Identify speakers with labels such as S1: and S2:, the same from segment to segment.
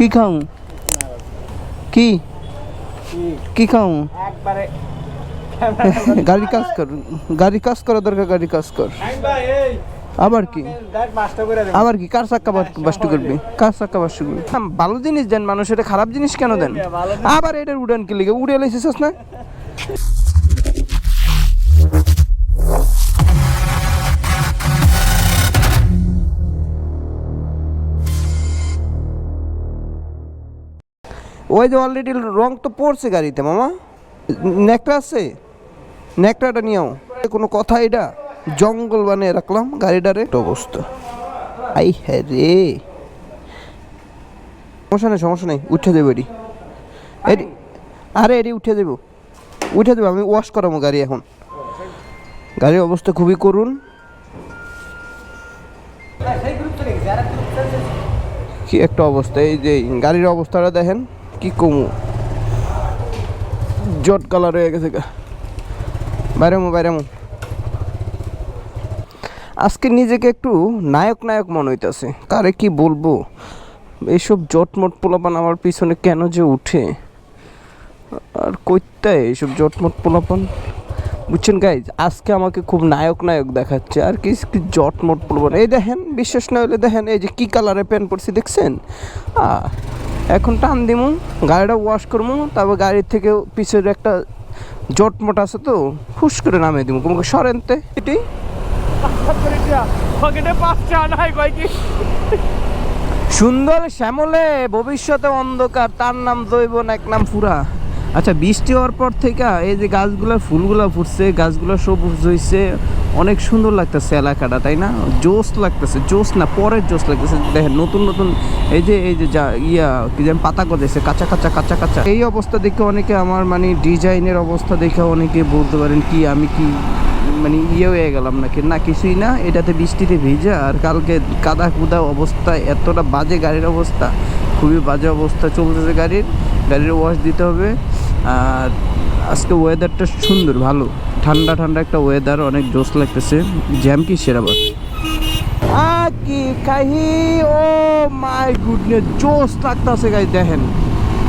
S1: কি খাও? কি? কি খাও?
S2: একবারে
S1: গাড়ি কাজ কর গাড়ি কাজ করা দরকার গাড়ি কাজ কর। আবার কি? আবার কি? কার চাক্কা বাস- বাস্টু করবি? কার চাক্কা বাস্টু করবি? হ্যাঁ, ভালো জিনিস দেন মানুষ এটা খারাপ জিনিস কেন দেন? আবার এটার উড়ান কি লিগে উড়ে লাইছিস না? ওই যে অলরেডি রং তো পড়ছে গাড়িতে, মামা। নেকটা আছে? নেকটাটা নিয়েও কোনো কথা এটা? জঙ্গল বানিয়ে রাখলাম গাড়িটারে। অবস্থা? আই হ্যাঁ রে। সমস্যা নেই সমস্যা নেই, উঠে দেবো এটি। এটি আরে, এটি উঠে দেবো উঠে দেবো আমি ওয়াশ করাবো গাড়ি এখন। গাড়ির অবস্থা খুবই করুন কি একটা অবস্থা, এই যে গাড়ির অবস্থাটা দেখেন। কি কমু? জট কালার হয়ে গেছে বাইরেমো বাইরেমো। আজকে নিজেকে একটু নায়ক নায়ক মনে হইতেছে। কারে কি বলব? এইসব জটমট পোলাপান আমার পিছনে কেন যে উঠে? আর কইতে এইসব জটমট পোলাপান? বুঝছেন গাইজ আজকে আমাকে খুব নায়ক নায়ক দেখাচ্ছে। আর কি জটমট পোলাপান? এই দেখেন বিশ্বাস না হলে দেখেন এই যে কি কালারের প্যান্ট পরছি দেখছেন? আহ, এখন টান দিমু গাড়িটা ওয়াশ করব তারপর গাড়ির থেকে পিছের একটা জট মোট আছে তো হুস করে নামিয়ে দিব তোমাকে সরেনতে এটি? সুন্দর শ্যামলে ভবিষ্যতে অন্ধকার তার নাম জৈবন এক নাম ফুরা। আচ্ছা বৃষ্টি হওয়ার পর থেকে এই যে গাছগুলো ফুলগুলো ফুটছে, গাছগুলো সবুজ হয়েছে অনেক সুন্দর লাগতেছে এলাকাটা, তাই না? জোস লাগতেছে জোস না, পরের জোস লাগতেছে। দেখেন, নতুন নতুন, এই যে এই যে যা ইয়া, কি যেন পাতা গজাইছে, কাঁচা কাঁচা কাঁচা কাঁচা। এই অবস্থা দেখে অনেকে আমার মানে ডিজাইনের অবস্থা দেখে অনেকে বলতে পারেন কি, আমি কি মানে ইয়ে হয়ে গেলাম নাকি? না, কিছুই না, এটাতে বৃষ্টিতে ভিজা, আর কালকে কাদা কুদা অবস্থা, এতটা বাজে গাড়ির অবস্থা, খুবই বাজে অবস্থা চলতেছে গাড়ির গাড়ির ওয়াশ দিতে হবে। আর আজকে ওয়েদারটা সুন্দর, ভালো। ঠান্ডা ঠান্ডা একটা ওয়েদার অনেক জোশ লাগতেছে। জ্যাম কি সেরাবাদ কি কাহি, ও মাই গুডনেস, জোশ লাগতেছে গাই দেখেন।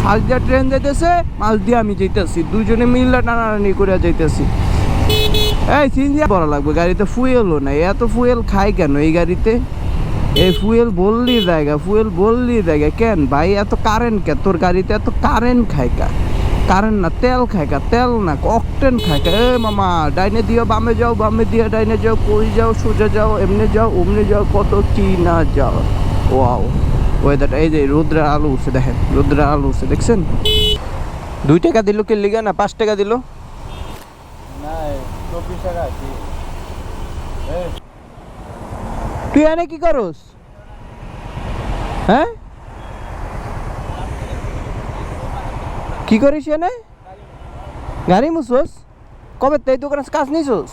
S1: ফার্স্ট দিয়া ট্রেন যাইতেছে মাল দিয়ে আমি যাইতেছি। দুজনে মিল্লা টানাটানি করে যাইতেছি। এই সিনজি বড় লাগবে, গাড়িতে ফুয়েলও নাই। এত ফুয়েল খায় কেন এই গাড়িতে? এই ফুয়েল বললি জায়গা ফুয়েল বললি জায়গা। কেন ভাই, এত কারেন্ট কে? তোর গাড়িতে এত কারেন্ট খায় কা? কারেন্ট না তেল খায় কা তেল না অকটেন খায় কা এ মামা ডাইনে দিও বামে যাও বামে দিয়ে ডাইনে যাও কই যাও সোজা যাও এমনি যাও অমনি যাও কত কি না যাও। ওয়াও ওয়েদারটা এই যে রুদ্রের আলু উঠছে দেখেন রুদ্রের আলু উঠছে দেখছেন? দুই টাকা দিল কে লিগা না পাঁচ টাকা দিল? তুই এনে কি করস? হ্যাঁ? কি করিস এনে? গাড়ি মুছস? কবে তাই দোকানে কাজ নিছস?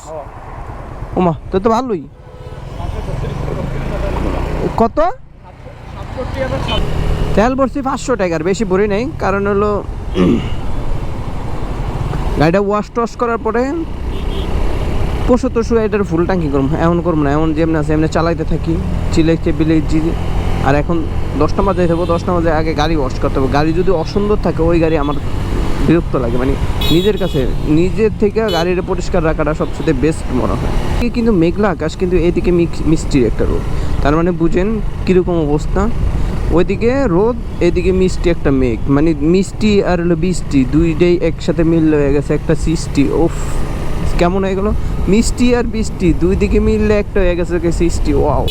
S1: ওমা তো তো ভালোই। কত? তেল ভরছি পাঁচশো টাকার বেশি ভরি নেই কারণ হলো গাড়িটা ওয়াশ টশ করার পরে পশু টসু এটার ফুল ট্যাঙ্কি করব এমন করব না এমন যেমন আছে এমনি চালাইতে থাকি। চিলাইতে বিলেছি আর এখন দশটা বাজে থাকব দশটা বাজে আগে গাড়ি ওয়াশ করতে হবে। গাড়ি যদি অসুন্দর থাকে, ওই গাড়ি আমার বিরক্ত লাগে। মানে নিজের কাছে নিজের থেকে গাড়িটা পরিষ্কার রাখাটা সবচেয়ে বেস্ট মনে হয়। কিন্তু মেঘলা আকাশ, কিন্তু এদিকে মিষ্টির একটা রোদ। তার মানে বুঝেন কীরকম অবস্থা? ওইদিকে রোদ, এদিকে মিষ্টি একটা মেঘ। মানে মিষ্টি আর হলো বৃষ্টি, দুইটাই একসাথে মিললে হয়ে গেছে, একটা সৃষ্টি। ওফ কেমন হয়ে গেল? মিষ্টি আর বৃষ্টি দুই দিকে মিললে একটা হয়ে গেছে সৃষ্টি। ওয়াও।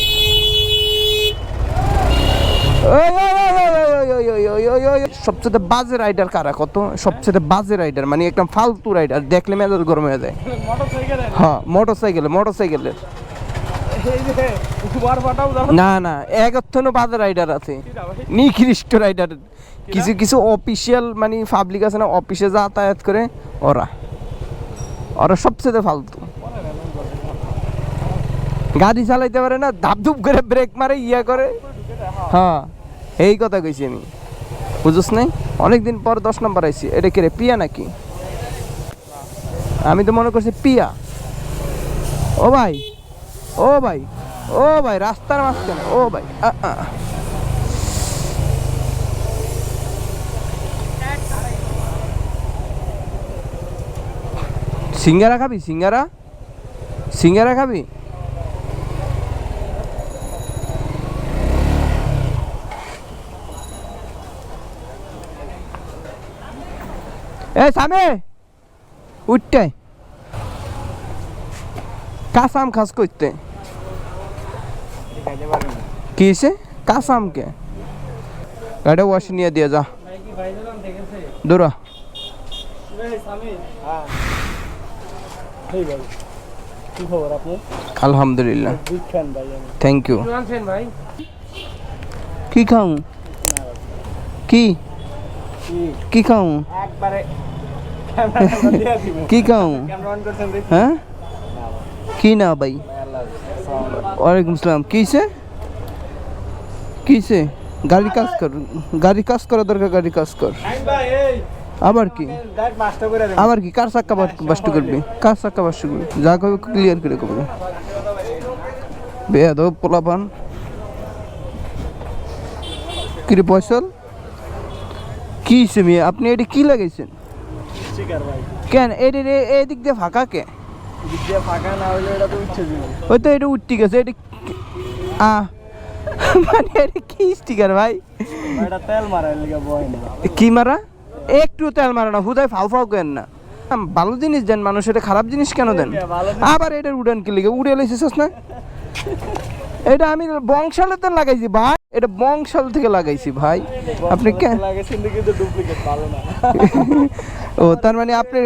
S1: সবচেয়ে বাজে রাইডার কারা? কত? সবচেয়ে বাজে রাইডার মানে একদম ফালতু রাইডার দেখলে মেজাজ গরম হয়ে যায়। হ্যাঁ মোটর সাইকেলে মোটর সাইকেলে
S2: এই যে উবার ফাটাও যাব
S1: না না, এক অর্থনও বাজে রাইডার আছে। নিকৃষ্ট রাইডার কিছু কিছু অফিসিয়াল মানে পাবলিক আছে না অফিসে যাতায়াত করে ওরা। ওরা সবচেয়ে ফালতু। গাড়ি চালাইতে পারে না ধাপ ধুপ করে ব্রেক মারে, ইয়া করে। হ্যাঁ। এই কথা কইছি আমি। বুঝছ নাই? অনেকদিন পর দশ নম্বর আইছি। এটা কি রে, পিয়া নাকি? আমি তো মনে করছি পিয়া। ও ভাই ও ভাই ও ভাই, রাস্তার মাঝখানে, ও ভাই সিঙ্গারা খাবি, সিঙ্গারা? সিঙ্গারা খাবি? এ সামে উঠতে। কাসাম খাস করতে।
S2: খাইতে পারি
S1: কি হয়েছে কাসাম কে গাড়ি ওয়াশ নিয়ে দিয়ে যা।
S2: এই এই আপনি
S1: আলহামদুলিল্লাহ। থ্যাংক ইউ কি খাও? কি?
S2: কি
S1: খাও?
S2: একবারে
S1: কি
S2: দেখি
S1: হ্যাঁ? কি না ভাই? ওয়ালাইকুম সালাম। কিসে কিসে গাড়ি কাজ কর, গাড়ি কাজ করা দরকার, গাড়ি কাজ কর। আবার কি? আবার কি? কার চাক্কা বাস্ট করবি? কার চাক্কা বাস্ট করবি? যা কবে ক্লিয়ার করে করবি বেয়াদ পোলাপান। কিরে পয়সল কি মেয়ে? আপনি এটা কি লাগাইছেন?
S2: শিকার ভাই।
S1: কেন? এটা এই দিক দিয়ে ফাঁকা কে?
S2: দিক দিয়ে ফাঁকা না এটা তো উঠছে
S1: ওই তো এটা উঠতে গেছে এটা কি- মানে এটা কি স্টিকার ভাই?
S2: এটা তেল মারার লিগে বয় না।
S1: কি মারা? একটু তেল মারা না হুদায় ফাউ ফাউ কেন না? ভালো জিনিস দেন মানুষ এটা খারাপ জিনিস কেন দেন? আবার এটার উড়ান কি লিগে উড়ে লাইছিস না? এটা আমি বংশালের তো লাগাইছি ভাই। এটা বংশাল থেকে লাগাইছি ভাই। আপনি কে?
S2: লাগাইছেন কিন্তু ডুপ্লিকেট ভালো না।
S1: ও তার মানে আপনি